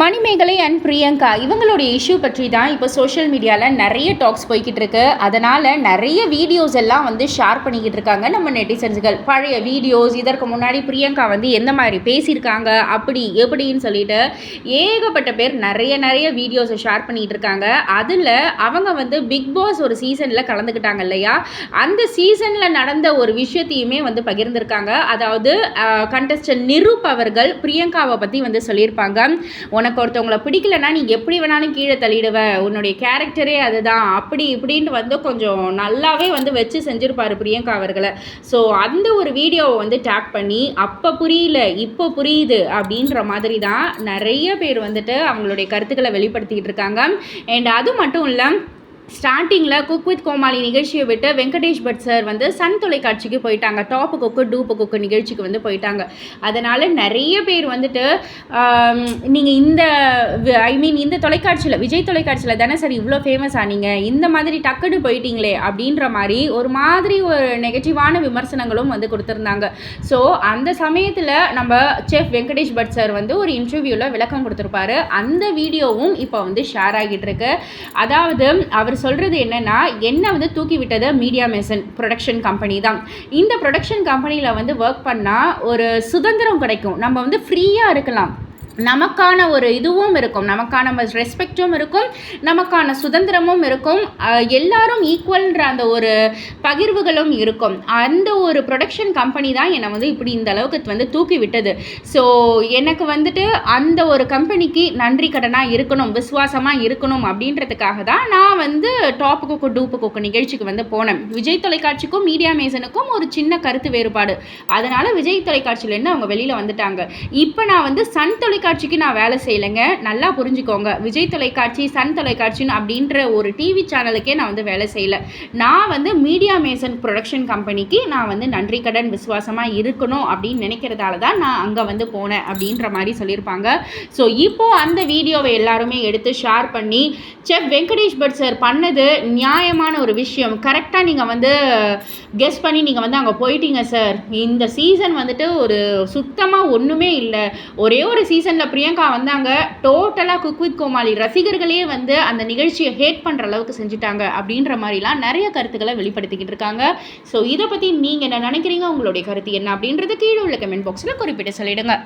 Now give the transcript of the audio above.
Manimekalai and Priyanka இவங்களுடைய issue பற்றி தான் இப்போ சோஷியல் மீடியாவில் நிறைய டாக்ஸ் போய்கிட்டு இருக்கு. அதனால் நிறைய வீடியோஸ் எல்லாம் வந்து ஷேர் பண்ணிக்கிட்டு இருக்காங்க நம்ம நெட்டிசன்ஸ்கள் பழைய வீடியோஸ் இதற்கு முன்னாடி பிரியங்கா வந்து எந்த மாதிரி பேசியிருக்காங்க அப்படி எப்படின்னு சொல்லிட்டு ஏகப்பட்ட பேர் நிறைய நிறைய வீடியோஸை ஷேர் பண்ணிகிட்டு இருக்காங்க. அதில் அவங்க வந்து பிக் பாஸ் ஒரு சீசனில் கலந்துக்கிட்டாங்க இல்லையா? அந்த சீசனில் நடந்த ஒரு விஷயத்தையுமே வந்து பகிர்ந்திருக்காங்க. அதாவது கண்டஸ்டன் நிரூப் அவர்கள் பிரியங்காவை பற்றி வந்து சொல்லியிருப்பாங்க. உனக்கு ஒருத்தவங்களை பிடிக்கலன்னா நீ எப்படி வேணாலும் கீழே தள்ளிடுவ. உன்னுடைய கேரக்டரே அதுதான். அப்படி இப்படின்ட்டு வந்து கொஞ்சம் நல்லாவே வந்து வச்சு செஞ்சுருப்பார் பிரியங்கா அவர்களை. ஸோ அந்த ஒரு வீடியோவை வந்து டேக் பண்ணி அப்போ புரியல இப்போ புரியுது அப்படின்ற மாதிரி தான் நிறைய பேர் வந்துட்டு அவங்களுடைய கருத்துக்களை வெளிப்படுத்திக்கிட்டு இருக்காங்க. அண்ட் அது மட்டும் இல்லை ஸ்டார்டிங்கில் குக் வித் கோமாளி நிகழ்ச்சியை விட்டு வெங்கடேஷ் பட் சார் வந்து சன் தொலைக்காட்சிக்கு போயிட்டாங்க. டாப் குக்கு டூப்பு குக்கு நிகழ்ச்சிக்கு வந்து போயிட்டாங்க. அதனால் நிறைய பேர் வந்துட்டு நீங்கள் இந்த ஐ மீன் இந்த தொலைக்காட்சியில் விஜய் தொலைக்காட்சியில் தானே சார் இவ்வளோ ஃபேமஸ் ஆனீங்க? இந்த மாதிரி டக்குன்னு போயிட்டீங்களே அப்படின்ற மாதிரி ஒரு மாதிரி ஒரு நெகட்டிவான விமர்சனங்களும் வந்து கொடுத்துருந்தாங்க. ஸோ அந்த சமயத்தில் நம்ம செஃப் வெங்கடேஷ் பட் சார் வந்து ஒரு இன்டர்வியூவில் விளக்கம் கொடுத்துருப்பாரு. அந்த வீடியோவும் இப்போ வந்து ஷேர் ஆகிட்டு இருக்கு. அதாவது அவர் அவர் சொல்கிறது என்னென்னா என்னை வந்து தூக்கி விட்டது மீடியா மெசன் ப்ரொடக்ஷன் கம்பெனி தான். இந்த ப்ரொடக்ஷன் கம்பெனியில் வந்து ஒர்க் பண்ணால் ஒரு சுதந்திரம் கிடைக்கும். நம்ம வந்து ஃப்ரீயாக இருக்கலாம். நமக்கான ஒரு இதுவும் இருக்கும். நமக்கான ரெஸ்பெக்டும் இருக்கும். நமக்கான சுதந்திரமும் இருக்கும். எல்லாரும் ஈக்குவல்ன்ற அந்த ஒரு பகிர்வுகளும் இருக்கும். அந்த ஒரு ப்ரொடக்ஷன் கம்பெனி தான் என்னை வந்து இப்படி இந்த அளவுக்கு வந்து தூக்கி விட்டது. ஸோ எனக்கு வந்துட்டு அந்த ஒரு கம்பெனிக்கு நன்றி கடனாக இருக்கணும் விசுவாசமாக இருக்கணும் அப்படின்றதுக்காக தான் நான் வந்து டாப்பு கொக்கு டூப்பு கொக்கு நிகழ்ச்சிக்கு வந்து போனேன். விஜய் தொலைக்காட்சிக்கும் மீடியா மேசனுக்கும் ஒரு சின்ன கருத்து வேறுபாடு. அதனால் விஜய் தொலைக்காட்சியிலேருந்து அவங்க வெளியில் வந்துட்டாங்க. இப்போ நான் வந்து சன் தொலை தொலைக்காட்சிக்கு நான் வேலை செய்யலைங்க. நல்லா புரிஞ்சுக்கோங்க. விஜய் தொலைக்காட்சி சன் தொலைக்காட்சின்னு அப்படின்ற ஒரு டிவி சேனலுக்கே நான் வந்து வேலை செய்யலை. நான் வந்து மீடியா மேசன் ப்ரொடக்ஷன் கம்பெனிக்கு நான் வந்து நன்றி கடன் விசுவாசமாக இருக்கணும் அப்படின்னு நினைக்கிறதால தான் நான் அங்கே வந்து போனேன் அப்படின்ற மாதிரி சொல்லியிருப்பாங்க. ஸோ இப்போது அந்த வீடியோவை எல்லாருமே எடுத்து ஷேர் பண்ணி செஃப் வெங்கடேஷ் பட் சார் பண்ணது நியாயமான ஒரு விஷயம். கரெக்டாக நீங்கள் வந்து கெஸ் பண்ணி நீங்கள் வந்து அங்கே போயிட்டீங்க சார் இந்த சீசன் வந்துட்டு ஒரு சுத்தமாக ஒன்றுமே இல்லை. ஒரே ஒரு சீசன் சீசனில் பிரியங்கா வந்தாங்க. டோட்டலாக குக் வித் கோமாளி. ரசிகர்களே வந்து அந்த நிகழ்ச்சியை ஹேட் பண்ணுற அளவுக்கு செஞ்சுட்டாங்க அப்படின்ற மாதிரிலாம் நிறைய கருத்துக்களை வெளிப்படுத்திக்கிட்டு இருக்காங்க. ஸோ இதை பற்றி நீங்கள் என்ன நினைக்கிறீங்க? உங்களுடைய கருத்து என்ன அப்படின்றது கீழே உள்ள கமெண்ட் பாக்ஸில் குறிப்பிட்டு சொல்லிடுங்க.